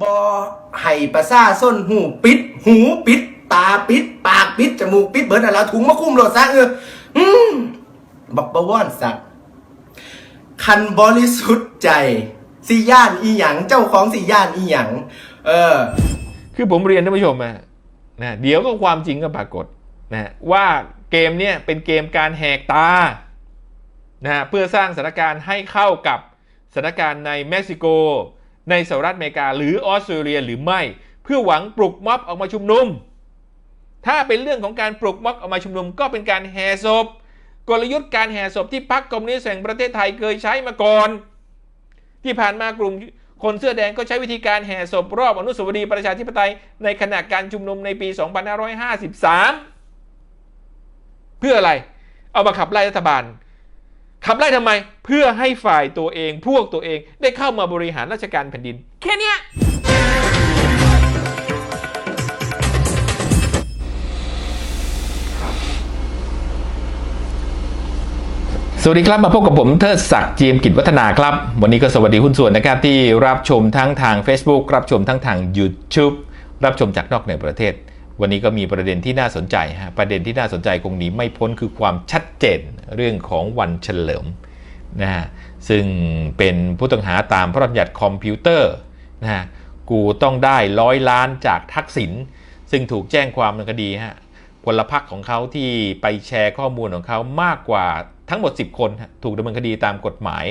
บอให้ประสาส้นหูปิด หูปิด ตาปิด ปากปิด จมูกปิดเบิดอะไรถุงมาคุ้มโหลดซะเอออืมบักบวอนสักคันบริสุทธิ์ใจสิย่านอีหยังเจ้าของสิย่านอีหยังเออ คือผมเรียนท่านผู้ชมนะนะเดี๋ยวก็ความจริงก็ปรากฏนะว่าเกมเนี่ยเป็นเกมการแหกตานะเพื่อสร้างสถานการณ์ให้เข้ากับสถานการณ์ในเม็กซิโก ในสหรัฐอเมริกาหรือออสเตรเลียหรือไม่ เพื่อหวังปลุกม็อบออกมาชุมนุม ถ้าเป็นเรื่องของการปลุกม็อบออกมาชุมนุม ก็เป็นการแห่ศพกลยุทธ์การแห่ศพที่พรรคคอมมิวนิสต์แห่งประเทศไทยเคยใช้มาก่อน ที่ผ่านมากลุ่มคนเสื้อแดงก็ใช้วิธีการแห่ศพรอบอนุสาวรีย์ประชาธิปไตยในขณะการชุมนุมในปี 2553 เพื่ออะไร เอามาขับไล่รัฐบาล ขับไล่ทำไมเพื่อให้ฝ่ายตัวเอง พวกตัวเองได้เข้ามาบริหารราชการแผ่นดิน แค่นี้สวัสดีครับมาพบกับผมเทิดศักดิ์จีมกิจวัฒนาครับ วันนี้ก็สวัสดีหุ้นส่วนนะครับที่รับชมทั้งทาง Facebook รับชมทั้งทาง YouTube รับชมจากนอกในประเทศ วันนี้ก็มีประเด็นที่น่าสนใจฮะประเด็นที่น่าสนใจคงหนีไม่พ้นคือความชัดเจนเรื่องของวันเฉลิมนะฮะซึ่งเป็นผู้ต้องหาตามพระราชบัญญัติคอมพิวเตอร์นะฮะกูต้องได้ร้อยล้านจากทักษิณซึ่งถูกแจ้งความดำเนินคดีฮะพลพรรคของเขาที่ไปแชร์ข้อมูลของเขามากกว่าทั้งหมด 10 คน ถูกดำเนินคดีตามกฎหมาย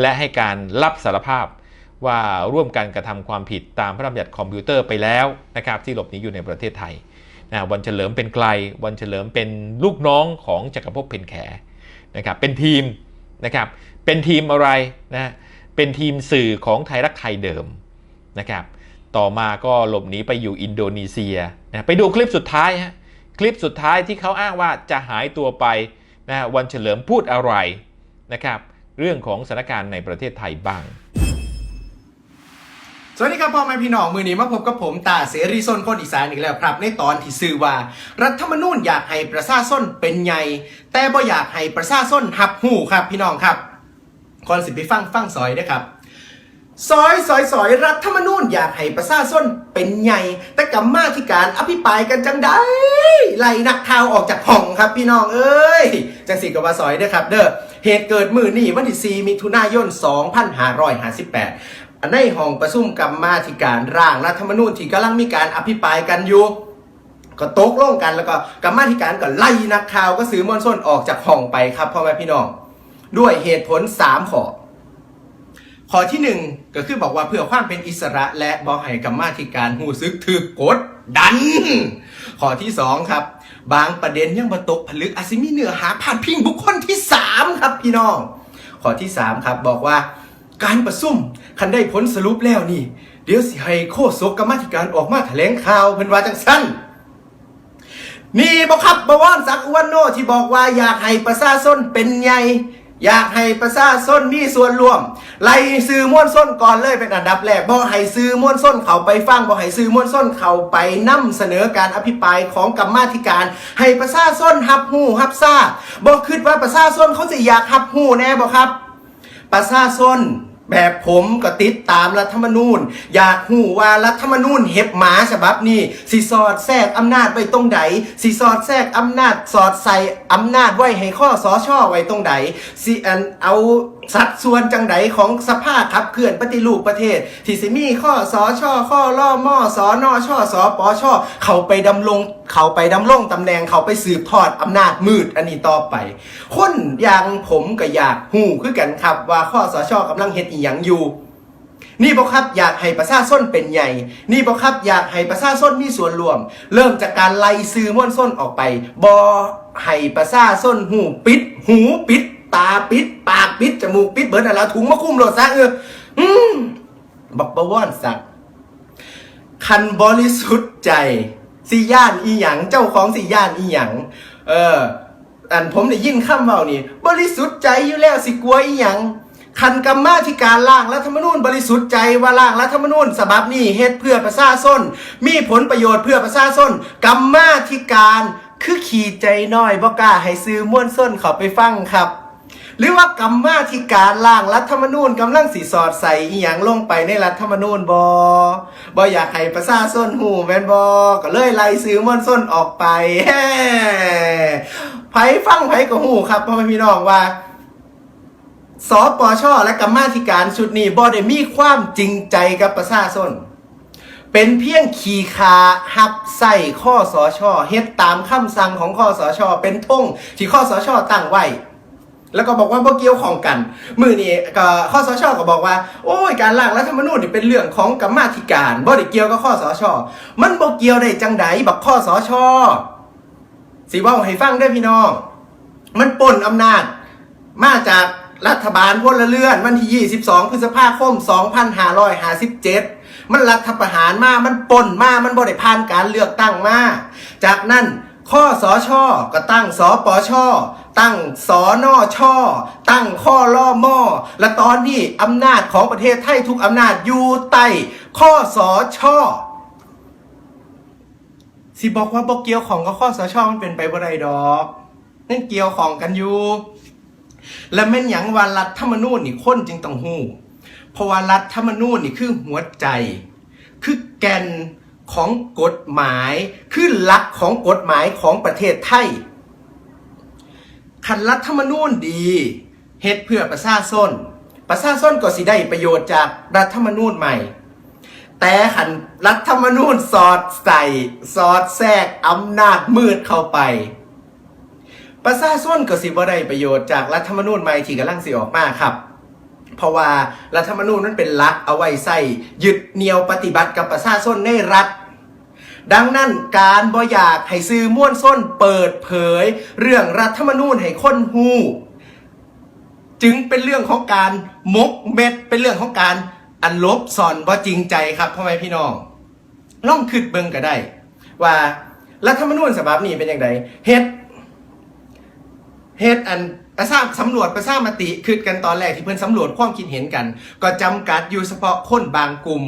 และให้การรับสารภาพ ว่าร่วมกันกระทำความผิดตามพระราชบัญญัติคอมพิวเตอร์ไปแล้วนะครับที่หลบหนีอยู่ในประเทศไทยนะวันเฉลิมเป็นไกล วันเฉลิมเป็นลูกน้องของจักรภพเพนแขนะครับเป็นทีมนะครับเป็นทีมอะไรนะเป็นทีมสื่อของไทยรักไทยเดิมนะครับต่อมาก็หลบหนีไปอยู่อินโดนีเซียนะไปดูคลิปสุดท้ายฮะคลิปสุดท้ายที่เขาอ้างว่าจะหายตัวไปนะฮะวันเฉลิมพูดอะไรนะครับเรื่องของสถานการณ์ในประเทศไทยบ้าง สวัสดีครับพ่อแม่พี่น้องมือนี้มาพบกับผมตาเสรีส้นคนอีสานอีกแล้วครับ ในตอนที่ซื่อว่า รัฐธรรมนูญอยากให้ประชาชนเป็นใหญ่ แต่บ่อยากให้ประชาชนหับหูครับพี่น้องครับก่อนสิไปฟังฟังซอยเด้ครับซอยซอยซอยรัฐธรรมนูญอยากให้ประชาชนเป็นใหญ่ แต่กรรมาธิการอภิปรายกันจังได้ไล่นักข่าวออกจากห้องครับพี่น้องเอ้ยจังสิกับว่าซอยเด้อครับ เด้อเหตุเกิดมือนี่วันที่4มิถุนายน 2558อัน ในห้องประชุมกรรมาธิการร่างรัฐธรรมนูญที่กำลังมีการอภิปรายกันอยู่ก็ตกลงกันแล้วก็กรรมาธิการก็ไล่นักข่าวก็ซื้อมวลชนออกจากห้องไปครับพ่อแม่พี่น้อง ด้วยเหตุผล 3 ข้อข้อที่หนึ่งก็คือบอกว่าเพื่อความเป็นอิสระและบอให้กรรมาธิการหูซึกถือกดดัน ข้อที่สองครับ บางประเด็นยังมาตกผลึกอาจสิมีเนื้อหาผ่านพิงบุคคลที่สามครับพี่น้อง ข้อที่สามครับบอกว่าการประซุ่ม คันได้ผลสรุปแล้วนี่ เดี๋ยวสิให้โคศกกรรมธิการออกมาแถลงข่าวเพิ่นว่าจังสั้นนี่บอกครับบวรศักดิ์อุวันโนที่บอกว่าอยากให้ประชาชนเป็นใหญ่อยากให้ประชาชนมีส่วนร่วม ไล่ซื้อม้วนส้นก่อนเลยเป็นอันดับแรกบ่ให้ซื้อม้วนส้นเขาไปฟังบ่ให้ซื้อม้วนส้นเขาไปนํเสนอการอภิปรายของกรรมาธิการ ให้ประชาชนรับหูรับทราบบ่คิดว่าประชาชนเขาสิอยากรับหูแน่บ่ครับ ประชาชน แบบผมก็ติดตามรัฐธรรมนูญ อยากหูว่ารัฐธรรมนูญเห็บหมาฉบับนี้สิสอดแทรกอำนาจไว้ตรงไหนสิสอดแทรกอำนาจสอดใส่อำนาจไว้ให้ข้อสอช่อไว้ตรงไหนสิอันเอา สัดส่วนจังใดของสภาพขับเคลื่อนปฏิรูปประเทศ ที่สิมีข้อสอช่อข้อล่อมอสอนอช่อสอปอช่อเขาไปดำรงเขาไปดำรงตำแหน่งเขาไปสืบทอดอำนาจมืดอันนี้ต่อไป คนอย่างผมก็อยากหูคือกันครับ ว่าข้อสอชอกำลังเฮ็ดอีหยังอยู่นี่บอกครับอยากให้ประชาชนเป็นใหญ่ นี่บอกครับอยากให้ประชาชนมีส่วนร่วม เริ่มจากการไล่ซื้อม้วนส้นออกไป บอให้ประชาชนหูปิด หูปิด ตาปิด ปากปิด จมูกปิดเบิร์ดอะไรถุงมาคุ้มโหลดซะเอออืมบักบวรสัก คันบริสุทธิ์ใจสิย่านอีหยังเจ้าของสิย่านอีหยังเออ อันผมได้ยินคำเว้านี่ บริสุทธิ์ใจอยู่แล้วสิกลัวอีหยังคันกรรมาธิการร่างรัฐธรรมนูญบริสุทธิ์ใจว่าร่างรัฐธรรมนูญฉบับนี้เฮ็ดเพื่อประชาชนมีผลประโยชน์เพื่อประชาชนกรรมาธิการคือขี่ใจน้อยบ่กล้าให้ซื้อม่วนส้นเขาไปฟังครับ หรือว่ากรรมาธิการร่างรัฐธรรมนูญกำลังสีสอดใส่อีหยังลงไปในรัฐธรรมนูญบอบออยากให้ประชาชนหูแมนบอก็เลยไล่ซื้อมวลส้นออกไปแฮ่ไผฟังไผก็หูครับพ่อแม่พี่น้องว่าสปชและกรรมาธิการชุดนี้บ่ได้มีความจริงใจกับประชาชนเป็นเพียงขี่คาหับใส่ข้อสอชอเฮ็ดตามคำสั่งของข้อสอชอเป็นท่งที่ข้อสอชอตั้งไว้ แล้วก็บอกว่าบ่เกี่ยวของกันมือนี้ก็ข้อสชก็บอกว่า โอ้ยการร่างรัฐธรรมนูญนี่เป็นเรื่องของกรรมาธิการบ่ได้เกี่ยวกับข้อสช มันบ่เกี่ยวได้จังไดบักข้อสชสิว้าให้ฟังได้พี่น้อง มันปนอำนาจ มาจากรัฐบาลพลเรือน วันที่ 22 พฤษภาคม 2557 มันรัฐประหารมา มันปนมา มันบ่ได้ผ่านการเลือกตั้งมา จากนั้น ข้อสอชอก็ตั้งสอปอชอตั้งสอนอชอตั้งข้อล่อมอและตอนนี้อำนาจของประเทศไทยทุกอำนาจอยู่ใต้ข้อสอชอสิบอกว่าบอกเกี่ยวของกับข้อสอชอมันเป็นไปบ่ได้ดอกนั่นเกี่ยวของกันอยู่และแม่นหยังว่ารัฐธรรมนูญนี่คนจึงต้องหู้เพราะว่ารัฐธรรมนูญนี่คือหัวใจ คือแกน ของกฎหมายคือหลักของกฎหมายของประเทศไทยคันรัฐธรรมนูญดีเฮ็ดเพื่อประชาชนประชาชนก็สิได้ประโยชน์จากรัฐธรรมนูญใหม่ แต่ขันรัฐธรรมนูญสอดใส่สอดแทรกอำนาจมืดเข้าไป ประชาชนก็สิบ่ได้ประโยชน์จากรัฐธรรมนูญใหม่ที่กำลังสิออกมาครับ เพราะว่ารัฐธรรมนูญนั้นเป็นหลักเอาไว้ใส่ยึดเหนี่ยวปฏิบัติกับประชาชนในรัฐ ดังนั้นการบ่อยากให้ซื้อม่วนส้นเปิดเผย เรื่องรัฐธรรมนูญให้คนฮู้จึงเป็นเรื่องของการมกเม็ดเป็นเรื่องของการอันลบซ่อนว่าจริงใจครับพ่อแม่พี่น้องล่องคิดเบิ่งก็ได้ ว่ารัฐธรรมนูญฉบับนี้เป็นอย่างไรเฮ็ดเฮ็ดอัน ประชาสำรวจประชามติคือกันตอนแรกที่เพิ่อนสำรวจความคิดเห็นกัน ก็จำกัดอยู่เฉพาะคนบางกลุ่ม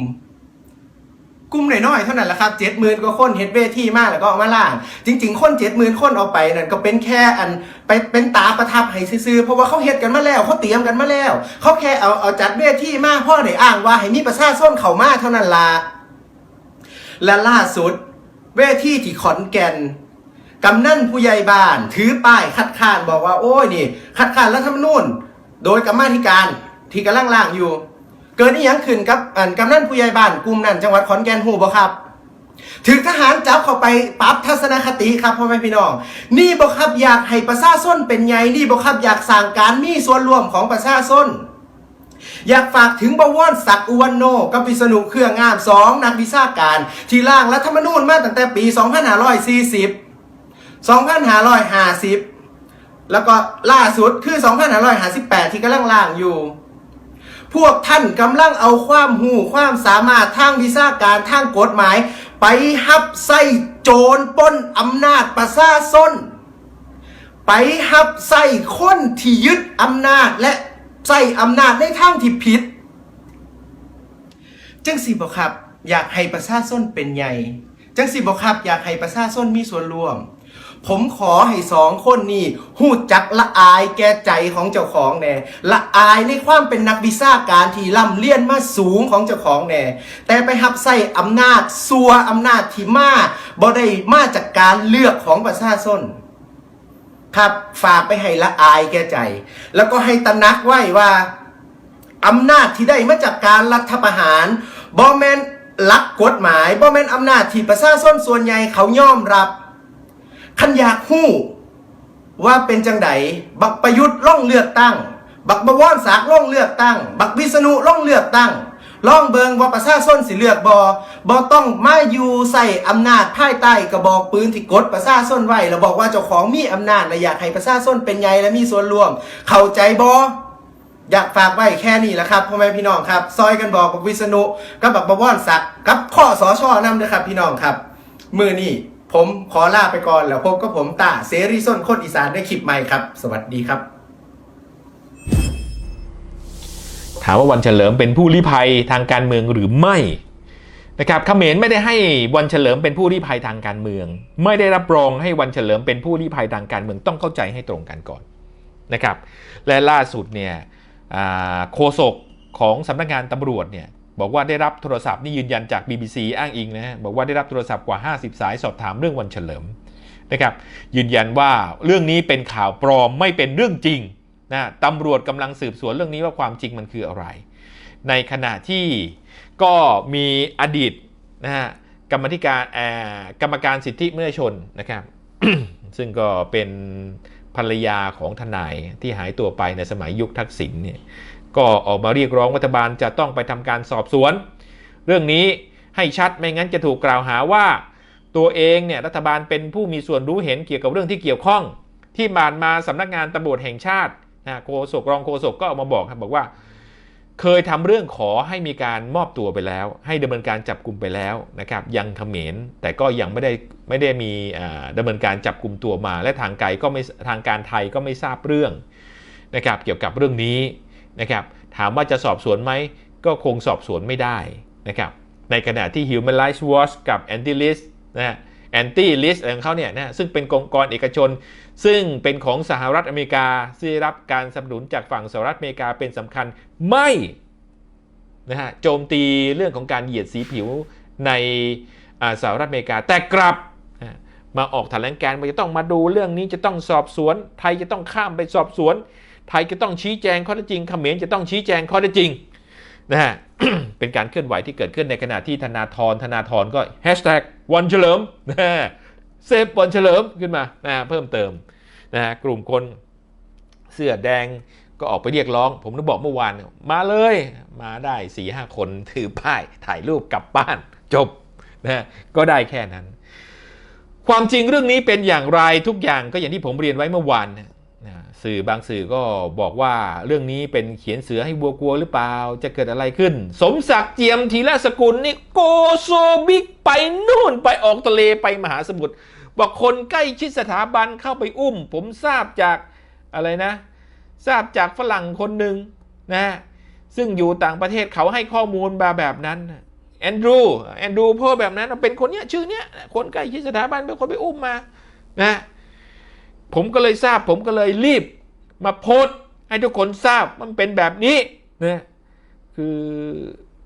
กลุ่มน้อยๆเท่านั้นแหละครับเจ็ดหมื่นก็คนเฮ็ดเวทีมากแล้วก็เอามาล่าง จริง ๆ คนเจ็ดหมื่นคนเอาไปนั่นก็เป็นแค่อันไปเป็นตาประทับให้ซื่อเพราะว่าเขาเฮ็ดกันมาแล้วเขาเตรียมกันมาแล้วเขาแค่เอาเอาจัดเวทีมากพ่อได้อ้างว่าให้มีประชาชนเข้ามาเท่านั้นละและล่าสุด เวทีที่ขอนแก่น กำนันผู้ใหญ่บ้าน ถือป้ายคัดค้านบอกว่า โอ้ยนี่ คัดค้านรัฐธรรมนูญโดยกรรมาธิการที่กำลังล่างอยู่ เกิดนี่ยังขึ้นกับอันกำนันผู้ใหญ่บ้านกลุ่มนั้นจังหวัดขอนแก่นหูบ่ครับถึงทหารจับเข้าไปปรับทัศนคติครับพ่อแม่พี่น้อง นี่บ่ครับอยากให้ประชาชนเป็นไงนี่บ่ครับอยากสร้างการมีส่วนร่วมของประชาชนอยากฝากถึงบวรศักดิ์อุวันโนกับวิษณุเครื่องงามสองนักวิชาการ ที่ร่างรัฐธรรมนูญมาตั้งแต่ปี 2540 2550 แล้วก็ล่าสุดคือ 2558 ที่กำลังล่างอยู่ พวกท่านกำลังเอาความหูความสามารถทางวิชาการทางกฎหมาย ไปหับไส้โจรป้นอำนาจประชาชนไปหับไส้คนที่ยึดอำนาจและใส่อำนาจในทางที่ผิด จังสิบอกครับ อยากให้ประชาชนเป็นใหญ่ จังสิบอกครับ อยากให้ประชาชนมีส่วนร่วม ผมขอให้สองคนนี้หูจักละอายแก่ใจของเจ้าของแน่ละอายในความเป็นนักวิชาการที่ร่ำเรียนมาสูงของเจ้าของแน่แต่ไปหับใส่อำนาจซัวอำนาจที่มาบ่ได้มาจากการเลือกของประชาชนครับฝากไปให้ละอายแก่ใจ แล้วก็ให้ตระหนักไว้ว่าอำนาจที่ได้มาจากการรัฐประหารบอแมนลักกฎหมายบอแมนอำนาจที่ประชาชนส่วนใหญ่เขายอมรับ ขันอยากหู้ ว่าเป็นจังไดบักประยุทธ์ล่องเลือกตั้ง บักบวรศักดิ์ล่องเลือกตั้ง บักวิษณุล่องเลือกตั้งล่องเบิงว่าประชาชนสิเลือกบอบอต้องมาอยู่ใส่อำนาจภายใต้กระบอกปืนที่กดประชาชนไว้แล้วบอกว่าเจ้าของมีอำนาจและอยากให้ประชาชนเป็นใหญ่และมีส่วนร่วม เข้าใจบออยากฝากไว้แค่นี้แหละครับพ่อแม่พี่น้องครับ ซอยกันบอกบักวิษณุกับบักบวรศักดิ์กับข้อสอชอนำด้วยครับพี่น้องครับ มือนี่ ผมขอลาไปก่อนแล้วพบกับผมตาเสรีส้นคนอีสานในคลิปใหม่ครับ สวัสดีครับ ถามว่าวันเฉลิมเป็นผู้ลี้ภัยทางการเมืองหรือไม่นะครับเขมรไม่ได้ให้วันเฉลิมเป็นผู้ลี้ภัยทางการเมือง ไม่ได้รับรองให้วันเฉลิมเป็นผู้ลี้ภัยทางการเมืองต้องเข้าใจให้ตรงกันก่อนนะครับ และล่าสุดเนี่ยโฆษกของสำนักงานตำรวจเนี่ย บอกว่าได้รับโทรศัพท์นี่ยืนยันจาก BBC อ้างอิงนะฮะบอกว่าได้รับโทรศัพท์กว่า 50 สายสอบถามเรื่องวันเฉลิมนะครับยืนยันว่าเรื่องนี้เป็นข่าวปลอมไม่เป็นเรื่องจริงนะตำรวจกำลังสืบสวนเรื่องนี้ว่าความจริงมันคืออะไร ในขณะที่ก็มีอดีตนะฮะกรรมธิการอ่ากรรมการสิทธิมนุษยชนนะครับ ซึ่งก็เป็นภรรยาของทนายที่หายตัวไปในสมัยยุคทักษิณเนี่ย ก็ออกมาเรียกร้องรัฐบาลจะต้องไปทำการสอบสวน เรื่องนี้ให้ชัดไม่งั้นจะถูกกล่าวหาว่า ตัวเองเนี่ยรัฐบาลเป็นผู้มีส่วนรู้เห็นเกี่ยวกับเรื่องที่เกี่ยวข้อง ที่ผ่านมาสำนักงานตำรวจแห่งชาตินะโฆษกรองโฆษกก็ออกมาบอกครับบอกว่า เคยทำเรื่องขอให้มีการมอบตัวไปแล้ว ให้ดำเนินการจับกลุ่มไปแล้วนะครับยังเขมรแต่ก็ยังไม่ได้ไม่ได้มีดำเนินการจับกลุ่มตัวมา และทางไกลก็ไม่ทางการไทยก็ไม่ทราบเรื่องนะครับเกี่ยวกับเรื่องนี้ นะครับถามว่าจะสอบสวนไหมก็คงสอบสวนไม่ได้นะครับในขณะที่ Human Rights Watch กับ Anti List นะฮะ Anti List อะไรของเขาเนี่ยนะซึ่งเป็นองค์กรเอกชน ซึ่งเป็นของสหรัฐอเมริกาที่รับการสนับสนุนจากฝั่งสหรัฐอเมริกาเป็นสำคัญไม่นะฮะโจมตีเรื่องของการเหยียดสีผิวในสหรัฐอเมริกา แต่กลับมาออกแถลงการณ์ว่าจะต้องมาดูเรื่องนี้จะต้องสอบสวน ไทยจะต้องข้ามไปสอบสวน ไทยจะต้องชี้แจงข้อเท็จจริงเขมรจะต้องชี้แจงข้อเท็จจริงนะฮะเป็นการเคลื่อนไหวที่เกิดขึ้นในขณะที่ธนาธรธนาธรก็แฮชแท็กวันเฉลิมนะเซฟวันเฉลิมขึ้นมานะเพิ่มเติมนะฮะกลุ่มคนเสื้อแดงก็ออกไปเรียกร้อง ผมได้บอกเมื่อวาน มาเลยมาได้สี่ห้าคนถือป้ายถ่ายรูปกลับบ้านจบนะฮะก็ได้แค่นั้น ความจริงเรื่องนี้เป็นอย่างไรทุกอย่างก็อย่างที่ผมเรียนไว้เมื่อวานนะ สื่อบางสื่อก็บอกว่าเรื่องนี้เป็นเขียนเสือให้วัวกลัวหรือเปล่า จะเกิดอะไรขึ้น สมศักดิ์เจียมทีละสกุลนี่โกโซบิกไปนู่นไปออกทะเลไปมหาสมุทรบอกคนใกล้ชิดสถาบันเข้าไปอุ้ม ผมทราบจากอะไรนะ ทราบจากฝรั่งคนหนึ่งนะซึ่งอยู่ต่างประเทศเขาให้ข้อมูลมาแบบนั้นแอนดรูแอนดรูพสต์แบบนั้นเป็นคนเนี้ยชื่อเนี้ยคนใกล้ชิดสถาบันเป็นคนไปอุ้มมานะ ผมก็เลยทราบ ผมก็เลยรีบ มาโพสต์ให้ทุกคนทราบมันเป็นแบบนี้นะคือ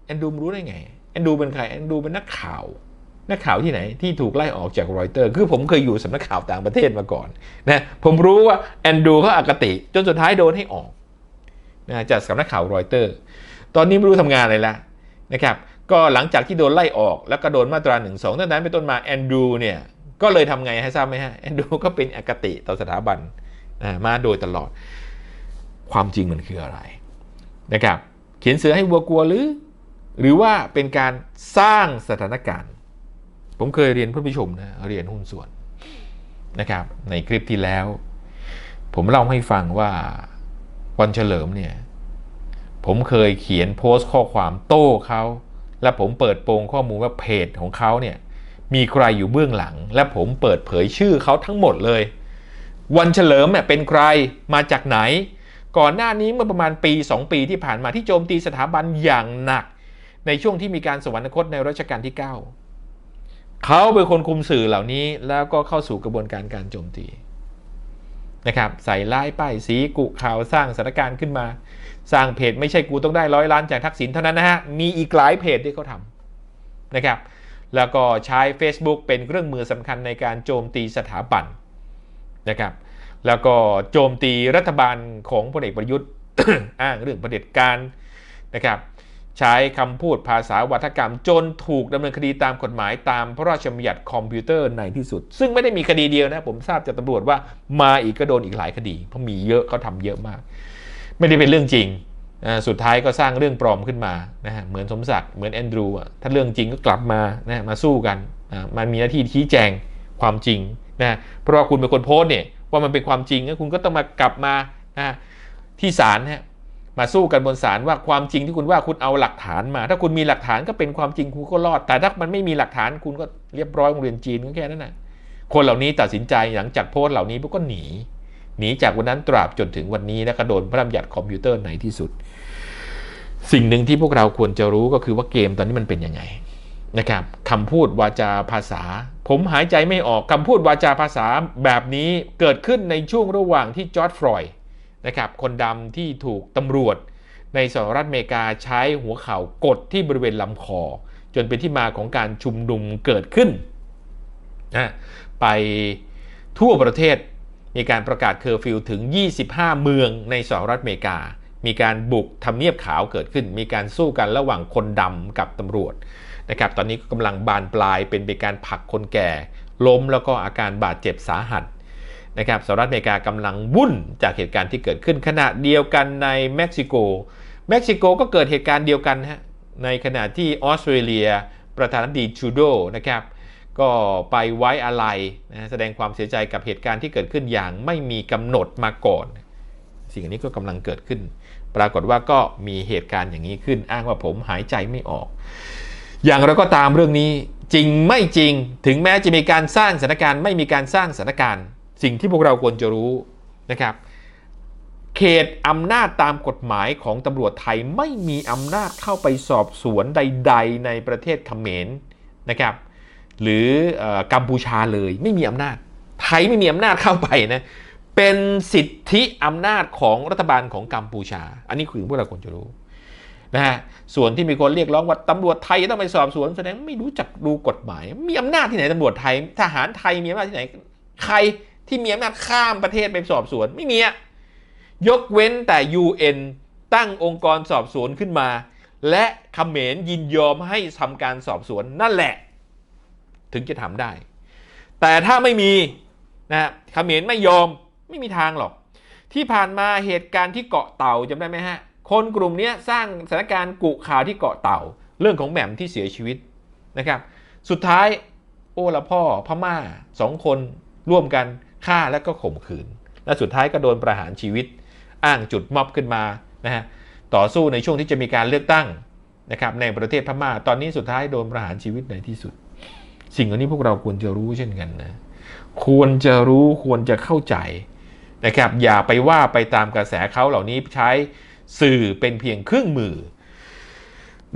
แอนดรูรู้ได้ไงแอนดรูเป็นใครแอนดรูเป็นนักข่าวนักข่าวที่ไหนที่ถูกไล่ออกจากรอยเตอร์ คือผมเคยอยู่สำนักข่าวต่างประเทศมาก่อนนะผมรู้ว่าแอนดรูเขาอคติจนสุดท้ายโดนให้ออกนะจากสำนักข่าวรอยเตอร์ ตอนนี้ไม่รู้ทำงานอะไรแล้วนะครับก็หลังจากที่โดนไล่ออกแล้วก็โดนมาตรา1นึตั้งแต่นั้นเป็นต้นมาแอนดรูเนี่ย ก็เลยทำไงให้ทราบไหมฮะแอนดูก็เป็นอคติต่อสถาบันมาโดยตลอด ความจริงมันคืออะไรนะครับ เขียนเสือให้วัวกลัวหรือ หรือว่าเป็นการสร้างสถานการณ์ ผมเคยเรียนเพื่อนผู้ชมนะเรียนหุ้นส่วนนะครับ ในคลิปที่แล้ว ผมเล่าให้ฟังว่าวันเฉลิมเนี่ยผมเคยเขียนโพสต์ข้อความโต้เขา และผมเปิดโปงข้อมูลว่าเพจของเขาเนี่ย มีใครอยู่เบื้องหลัง และผมเปิดเผยชื่อเขาทั้งหมดเลย วันเฉลิมเนี่ยเป็นใครมาจากไหน ก่อนหน้านี้เมื่อประมาณปี 2 ปีที่ผ่านมาที่โจมตีสถาบันอย่างหนัก ในช่วงที่มีการสวรรคตในรัชกาลที่ 9 เขาเป็นคนคุมสื่อเหล่านี้แล้วก็เข้าสู่กระบวนการการโจมตีนะครับใส่ร้ายป้ายสีกุข่าวสร้างสถานการณ์ขึ้นมา สร้างเพจไม่ใช่กูต้องได้ร้อยล้านจากทักษิณเท่านั้นนะฮะมีอีกหลายเพจที่เขาทำนะครับ แล้วก็ใช้ Facebook เป็นเครื่องมือสำคัญในการโจมตีสถาบันนะครับแล้วก็โจมตีรัฐบาลของพลเอกประยุทธ์อ้างเรื่องประเด็จการนะครับใช้คำพูดภาษาวัฒกรรมจนถูกดำเนินคดีตามกฎหมายตามพระราชบัญญัติคอมพิวเตอร์ในที่สุด ซึ่งไม่ได้มีคดีเดียวนะผมทราบจากตำรวจว่ามาอีกก็โดนอีกหลายคดี เพราะมีเยอะเขาทำเยอะมาก ไม่ได้เป็นเรื่องจริง สุดท้ายก็สร้างเรื่องปลอมขึ้นมานะฮะเหมือนสมศักดิ์เหมือนแอนดรูอะถ้าเรื่องจริงก็กลับมานะมาสู้กันมันมีหน้าที่ชี้แจงความจริงนะเพราะว่าคุณเป็นคนโพสเนี่ยว่ามันเป็นความจริงแล้วคุณก็ต้องมากลับมานะที่ศาลฮะมาสู้กันบนศาลว่าความจริงที่คุณว่าคุณเอาหลักฐานมา ถ้าคุณมีหลักฐานก็เป็นความจริงคุณก็รอด แต่ถ้ามันไม่มีหลักฐานคุณก็เรียบร้อยโรงเรียนจีนก็แค่นั้นนะคนเหล่านี้ตัดสินใจหลังจากโพสต์เหล่านี้พวกก็หนี หนีจากวันนั้นตราบจนถึงวันนี้แล้วก็โดนพระราชบัญญัติคอมพิวเตอร์ในที่สุด สิ่งหนึ่งที่พวกเราควรจะรู้ก็คือว่าเกมตอนนี้มันเป็นยังไงนะครับคำพูดวาจาภาษา ผมหายใจไม่ออกคำพูดวาจาภาษาแบบนี้เกิดขึ้นในช่วงระหว่างที่จอร์ดฟลอยด์นะครับคนดำที่ถูกตำรวจ ในสหรัฐอเมริกาใช้หัวเข่ากดที่บริเวณลำคอ จนเป็นที่มาของการชุมนุมเกิดขึ้นนะไปทั่วประเทศ มีการประกาศเคอร์ฟิวถึง 25 เมืองในสหรัฐอเมริกา มีการบุกทำเนียบขาวเกิดขึ้น มีการสู้กันระหว่างคนดำกับตำรวจนะครับ ตอนนี้ก็กำลังบานปลายเป็นไปการผลักคนแก่ ล้มแล้วก็อาการบาดเจ็บสาหัสนะครับสหรัฐอเมริกากำลังวุ่นจากเหตุการณ์ที่เกิดขึ้นขณะเดียวกันในเม็กซิโก เม็กซิโกก็เกิดเหตุการณ์เดียวกันฮะในขณะที่ออสเตรเลีย ประธานาธิบดีทรูโดนะครับ ก็ไปไว้อาลัยนะแสดงความเสียใจกับเหตุการณ์ที่เกิดขึ้นอย่างไม่มีกำหนดมาก่อน สิ่งนี้ก็กำลังเกิดขึ้น ปรากฏว่าก็มีเหตุการณ์อย่างนี้ขึ้น อ้างว่าผมหายใจไม่ออก อย่างไราก็ตามเรื่องนี้จริงไม่จริงถึงแม้จะมีการสร้างสถานการณ์ไม่มีการสร้างสถานการณ์ สิ่งที่พวกเราควรจะรู้นะครับ เขตอำนาจตามกฎหมายของตำรวจไทยไม่มีอำนาจเข้าไปสอบสวนใด ๆ ในประเทศเขมรนะครับ หรือกัมพูชาเลยไม่มีอำนาจ ไทยไม่มีอำนาจเข้าไปนะเป็นสิทธิอำนาจของรัฐบาลของกัมพูชา อันนี้คือพวกเราควรจะรู้นะฮะส่วนที่มีคนเรียกร้องว่าตำรวจไทยต้องไปสอบสวนแสดงไม่รู้จักดูกฎหมาย มีอำนาจที่ไหนตำรวจไทย ทหารไทยมีอำนาจที่ไหน ใครที่มีอำนาจข้ามประเทศไปสอบสวนไม่มีอะยกเว้นแต่ UN ตั้งองค์กรสอบสวนขึ้นมา และเขมรยินยอมให้ทำการสอบสวนนั่นแหละ ถึงจะทำได้ แต่ถ้าไม่มีนะเขมรไม่ยอมไม่มีทางหรอก ที่ผ่านมาเหตุการณ์ที่เกาะเต่าจำได้ไหมฮะ คนกลุ่มนี้สร้างสถานการณ์กุข่าวที่เกาะเต่า เรื่องของแหม่มที่เสียชีวิตนะครับ สุดท้ายโอละพ่อพม่าสองคนร่วมกันฆ่าแล้วก็ข่มขืน และสุดท้ายก็โดนประหารชีวิต อ้างจุดม็อบขึ้นมานะฮะต่อสู้ในช่วงที่จะมีการเลือกตั้งนะครับในประเทศพม่า ตอนนี้สุดท้ายโดนประหารชีวิตในที่สุด สิ่งเหล่านี้พวกเราควรจะรู้เช่นกันนะควรจะรู้ควรจะเข้าใจนะครับ อย่าไปว่าไปตามกระแสเขาเหล่านี้ใช้สื่อเป็นเพียงเครื่องมือ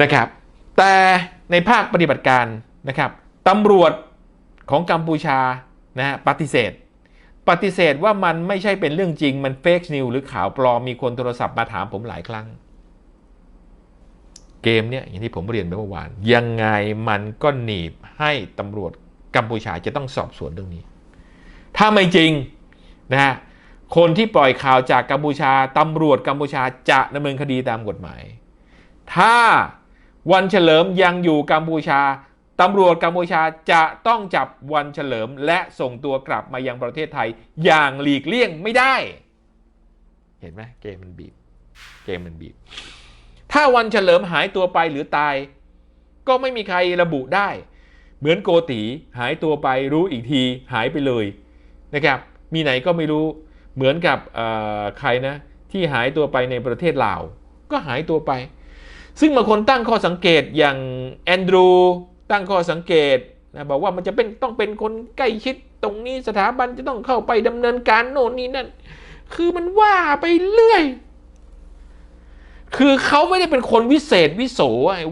นะครับ แต่ในภาคปฏิบัติการนะครับตำรวจของกัมพูชานะฮะปฏิเสธ ปฏิเสธว่ามันไม่ใช่เป็นเรื่องจริงมันเฟกนิวหรือข่าวปลอมมีคนโทรศัพท์มาถามผมหลายครั้ง เกมเนี่ยอย่างที่ผมเรียนไปเมื่อวาน ยังไงมันก็หนีบให้ตำรวจกัมพูชาจะต้องสอบสวนเรื่องนี้ ถ้าไม่จริงนะฮะคนที่ปล่อยข่าวจากกัมพูชาตำรวจกัมพูชาจะดำเนินคดีตามกฎหมาย ถ้าวันเฉลิมยังอยู่กัมพูชาตำรวจกัมพูชาจะต้องจับวันเฉลิมและส่งตัวกลับมายังประเทศไทยอย่างหลีกเลี่ยงไม่ได้ เห็นไหมเกมมันบีบ เกมมันบีบ ถ้าวันเฉลิมหายตัวไปหรือตาย ก็ไม่มีใครระบุได้ เหมือนโกตีหายตัวไปรู้อีกทีหายไปเลยนะครับ มีไหนก็ไม่รู้เหมือนกับใครนะ ที่หายตัวไปในประเทศลาว ก็หายตัวไป ซึ่งบางคนตั้งข้อสังเกตอย่างแอนดรูตั้งข้อสังเกตนะบอกว่ามันจะเป็นต้องเป็นคนใกล้ชิดตรงนี้สถาบันจะต้องเข้าไปดำเนินการโน่นนี่นั่น คือมันว่าไปเรื่อย คือเขาไม่ได้เป็นคนวิเศษวิโส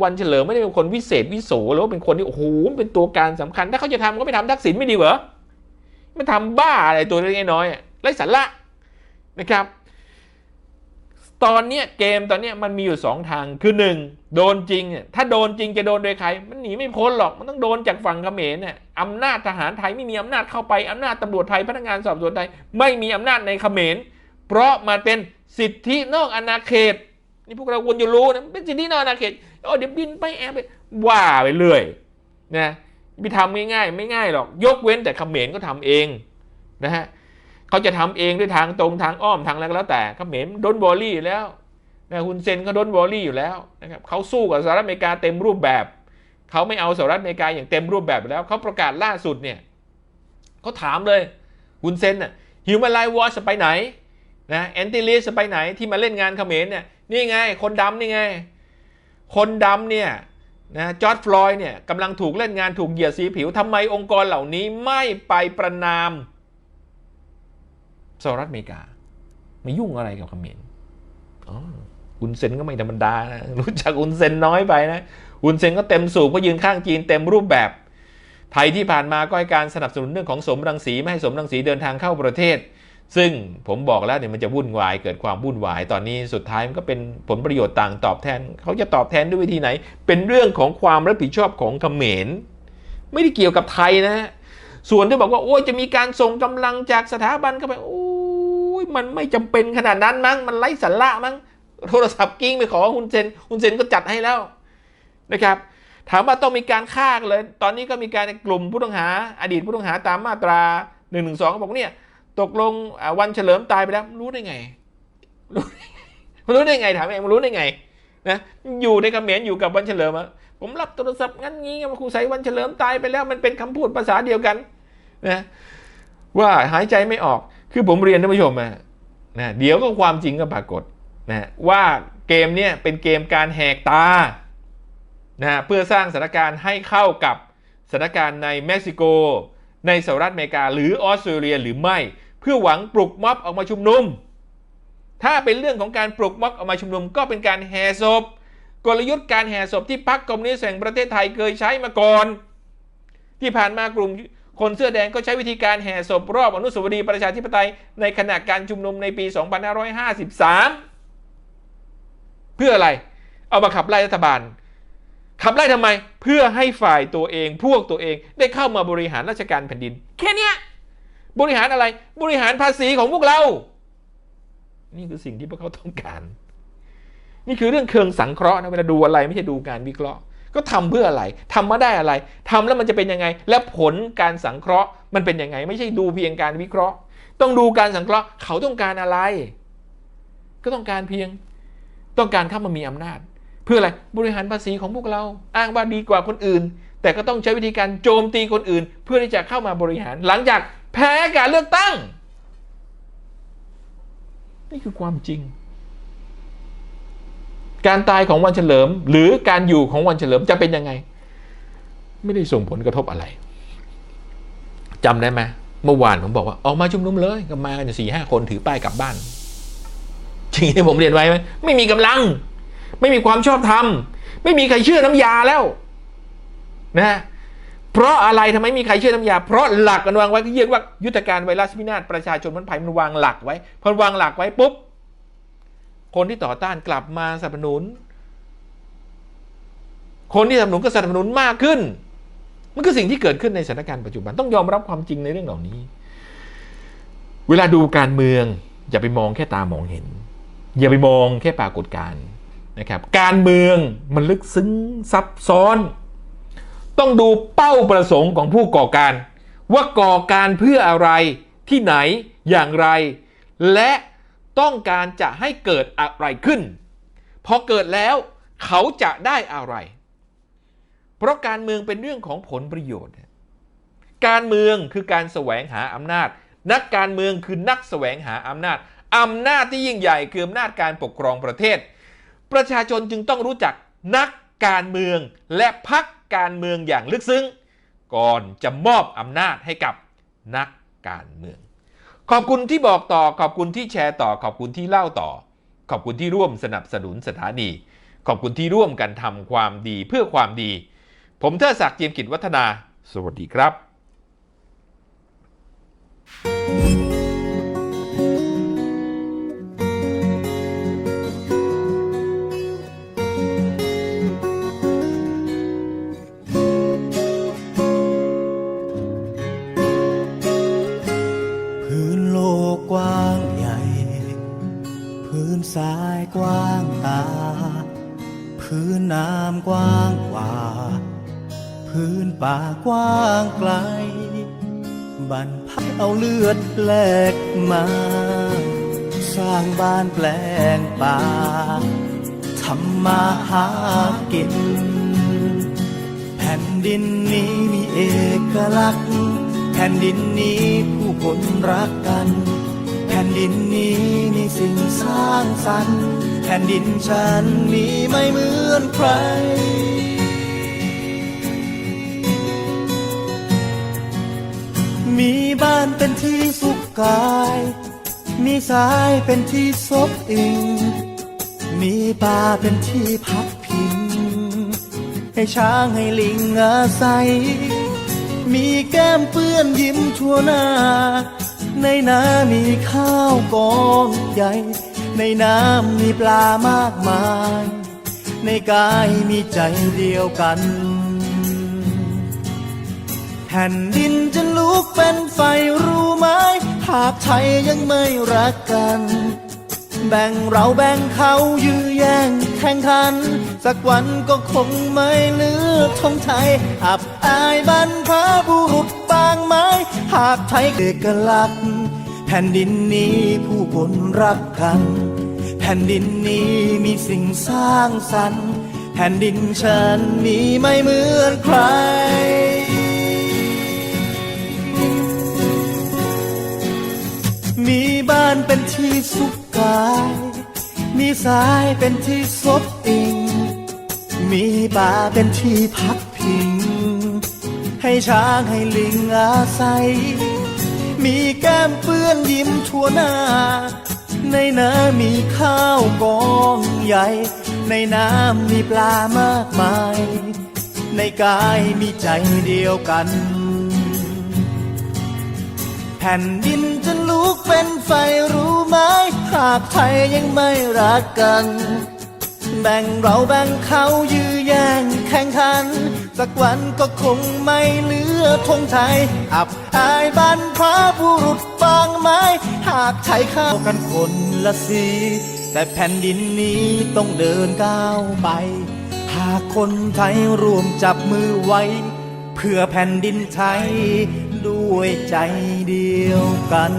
วันเฉลิมไม่ได้เป็นคนวิเศษวิโสหรือว่าเป็นคนที่โอ้โหเป็นตัวการสำคัญ ถ้าเขาจะทำก็ไม่ทำทักษิณไม่ดีเหรอไม่ทำบ้าอะไรตัวเล็กน้อยไร้สาระนะครับ ตอนเนี้ยเกมตอนเนี้ยมันมีอยู่สองทางคือหนึ่งโดนจริงเนี่ยถ้าโดนจริงจะโดนโดยใคร มันหนีไม่พ้นหรอกมันต้องโดนจากฝั่งเขมรเนี่ยอำนาจทหารไทยไม่มีอำนาจเข้าไปอำนาจตำรวจไทยพนักงานสอบสวนไทย ไม่มีอำนาจในเขมรเพราะมันเป็นสิทธินอกอาณาเขต นี่พวกเราควรจะรู้นะเป็นสิทธินอกอาณาเขตโอ้เดี๋ยวบินไปแอบไปว่าไปเรื่อยนะไปทำง่ายๆไม่ง่ายหรอก ยกเว้นแต่เขมรก็ทำเองนะฮะเขาจะทำเองด้วยทางตรงทางอ้อมทางอะไรก็แล้วแต่เขมรโดนบอลลี่อยู่แล้วนะฮุนเซนก็โดนบอลลี่อยู่แล้วนะครับเขาสู้กับสหรัฐอเมริกาเต็มรูปแบบเขาไม่เอาสหรัฐอเมริกาอย่างเต็มรูปแบบแล้วเขาประกาศล่าสุดเนี่ยเขาถามเลยฮุนเซนน่ะฮิวแมนไลท์วอชไปไหนนะแอนติลิสไปไหนที่มาเล่นงานเขมรเนี่ย นี่ไง คนดำนี่ไง คนดำเนี่ยนะจอร์ดฟลอยด์เนี่ยกำลังถูกเล่นงานถูกเหยียดสีผิวทำไมองค์กรเหล่านี้ไม่ไปประนามสหรัฐอเมริกา ไม่ยุ่งอะไรกับเขมรอ๋อุนเซนก็ไม่ธรรมดานะรู้จักอุนเซนน้อยไปนะอุนเซนก็เต็มสูบก็ยืนข้างจีนเต็มรูปแบบ ไทยที่ผ่านมาก็ให้การสนับสนุนเรื่องของสมรังสีไม่ให้สมรังสีเดินทางเข้าประเทศ ซึ่งผมบอกแล้วเนี่ยมันจะวุ่นวายเกิดความวุ่นวายตอนนี้สุดท้ายมันก็เป็นผลประโยชน์ต่างตอบแทน เขาจะตอบแทนด้วยวิธีไหน เป็นเรื่องของความรับผิดชอบของเขมร ไม่ได้เกี่ยวกับไทยนะฮะส่วนที่บอกว่าโอ้ยจะมีการส่งกำลังจากสถาบันเข้าไปโอ้ยมันไม่จำเป็นขนาดนั้นมั้งมันไร้สาระมั้งโทรศัพท์กิ้งไปขอฮุนเซนฮุนเซนก็จัดให้แล้วนะครับถามว่าต้องมีการฆ่ากันเลย ตอนนี้ก็มีการกลุ่มผู้ต้องหา อดีตผู้ต้องหาตามมาตรา1นึบอกเนี่ย ตกลงวันเฉลิมตายไปแล้วรู้ได้ไง รู้ได้ไงรู้ได้ไงถามเองรู้ได้ไงนะอยู่ในเขมรอยู่กับวันเฉลิมอะผมรับโทรศัพท์งั้นงี้มาครูใส่วันเฉลิมตายไปแล้ว มันเป็นคำพูดภาษาเดียวกันนะว่าหายใจไม่ออกคือผมเรียนท่านผู้ชมอะนะเดี๋ยวก็ความจริงก็ปรากฏนะว่าเกมเนี้ยเป็นเกมการแหกตานะเพื่อสร้างสถานการณ์ให้เข้ากับสถานการณ์ในเม็กซิโก ในสหรัฐอเมริกา หรือออสเตรเลียหรือไม่ เพื่อหวังปลุกม็อบออกมาชุมนุม ถ้าเป็นเรื่องของการปลุกม็อบออกมาชุมนุม ก็เป็นการแห่ศพกลยุทธ์การแห่ศพที่พรรคคอมมิวนิสต์แห่งประเทศไทยเคยใช้มาก่อน ที่ผ่านมากลุ่มคนเสื้อแดงก็ใช้วิธีการแห่ศพรอบอนุสาวรีย์ประชาธิปไตยในขณะการชุมนุมในปี 2553 เพื่ออะไร เอามาขับไล่รัฐบาล ขับไล่ทำไม เพื่อให้ฝ่ายตัวเอง พวกตัวเองได้เข้ามาบริหารราชการแผ่นดิน แค่เนี้ย บริหารอะไร บริหารภาษีของพวกเรา นี่คือสิ่งที่พวกเขาต้องการ นี่คือเรื่องเคืองสังเคราะห์นะเวลาดูอะไรไม่ใช่ดูการวิเคราะห์ ก็ทำเพื่ออะไรทำมาได้อะไรทำแล้วมันจะเป็นยังไง และผลการสังเคราะห์มันเป็นยังไง ไม่ใช่ดูเพียงการวิเคราะห์ ต้องดูการสังเคราะห์ เขาต้องการอะไร ก็ต้องการเพียง ต้องการเข้ามามีอำนาจ เพื่ออะไรบริหารภาษีของพวกเรา อ้างว่าดีกว่าคนอื่น แต่ก็ต้องใช้วิธีการโจมตีคนอื่น เพื่อที่จะเข้ามาบริหารหลังจาก แพ้การเลือกตั้ง นี่คือความจริง การตายของวันเฉลิม หรือการอยู่ของวันเฉลิมจะเป็นยังไง ไม่ได้ส่งผลกระทบอะไรจำได้ไหมเมื่อวานผมบอกว่าออกมาชุมนุมเลยก็มากันสี่ห้าคนถือป้ายกลับบ้านจริงที่ผมเรียนไว้ไหมไม่มีกำลัง ไม่มีความชอบธรรม ไม่มีใครเชื่อน้ำยาแล้ว นะ เพราะอะไรทำไมมีใครเชื่อน้ำยา เพราะหลักมันวางไว้ที่เรียกว่ายุทธการไวรัสพินาศประชาชนมันภัยมันวางหลักไว้พอวางหลักไว้ปุ๊บคนที่ต่อต้านกลับมาสนับสนุน คนที่สนับสนุนก็สนับสนุนมากขึ้น มันคือสิ่งที่เกิดขึ้นในสถานการณ์ปัจจุบันต้องยอมรับความจริงในเรื่องเหล่านี้ เวลาดูการเมือง อย่าไปมองแค่ตามองเห็น อย่าไปมองแค่ปรากฏการณ์นะครับ การเมืองมันลึกซึ้งซับซ้อน ต้องดูเป้าประสงค์ของผู้ก่อการ ว่าก่อการเพื่ออะไรที่ไหนอย่างไร และต้องการจะให้เกิดอะไรขึ้น พอเกิดแล้วเขาจะได้อะไร เพราะการเมืองเป็นเรื่องของผลประโยชน์ การเมืองคือการแสวงหาอำนาจ นักการเมืองคือนักแสวงหาอำนาจอำนาจที่ยิ่งใหญ่คืออำนาจการปกครองประเทศ ประชาชนจึงต้องรู้จักนักการเมืองและพัก การเมืองอย่างลึกซึ้ง ก่อนจะมอบอำนาจให้กับนักการเมือง ขอบคุณที่บอกต่อขอบคุณที่แชร์ต่อ ขอบคุณที่เล่าต่อ ขอบคุณที่ร่วมสนับสนุนสถานี ขอบคุณที่ร่วมกันทำความดีเพื่อความดี ผมเทิดศักดิ์เจียมกิจวัฒนา สวัสดีครับพื้ กว้างกว่า พื้นป่ากว้างไกล บันพัดเอาเลือดแลกมา สร้างบ้านแปลงป่าทำมาหากิน แผ่นดินนี้มีเอกลักษณ์ แผ่นดินนี้ผู้คนรักกัน แผ่นดินนี้มีสิ่งสร้างสรรค์ แผ่นดินฉันมีไม่เหมือนใคร มีบ้านเป็นที่สุขกาย มีสายเป็นที่ซบอิง มีป่าเป็นที่พักพิง ให้ช้างให้ลิงอาศัย มีแก้มเปื้อนยิ้มชั่วหน้า ในน้ำมีข้าวกองใหญ่ ในน้ำมีปลามากมาย ในกายมีใจเดียวกัน แผ่นดินจะลุกเป็นไฟรู้ไหม หากไทยยังไม่รักกัน แบ่งเราแบ่งเขายื้อแย่งแข่งขัน สักวันก็คงไม่เหลือทงไทย อับอายบรรพบุรุษบางไม้ หากไทยเอกลักษณ์ ผ่นดินนี้ผู้คนรักกัน แผ่นดินนี้มีสิ่งสร้างสรรค์ แผ่นดินฉันมีไม่เหมือนใคร มีบ้านเป็นที่สุขกาย มีสายเป็นที่ซบอิง มีป่าเป็นที่พักพิง ให้ช้างให้ลิงอาศัย มีแก้มเปื้อนยิ้มทั่วหน้า ในน้ำมีข้าวกองใหญ่ ในน้ำมีปลามากมาย ในกายมีใจเดียวกัน แผ่นดินจะลุกเป็นไฟรู้ไหม หากไทยยังไม่รักกัน แบ่งเราแบ่งเขายื้อแย่งแข่งขัน สักวันก็คงไม่เหลือธงไทย อับอายบรรพบุรุษบางไม้ หากไทยเข้ากันคนละสี แต่แผ่นดินนี้ต้องเดินก้าวไป หากคนไทยรวมจับมือไว้ เพื่อแผ่นดินไทยด้วยใจเดียวกัน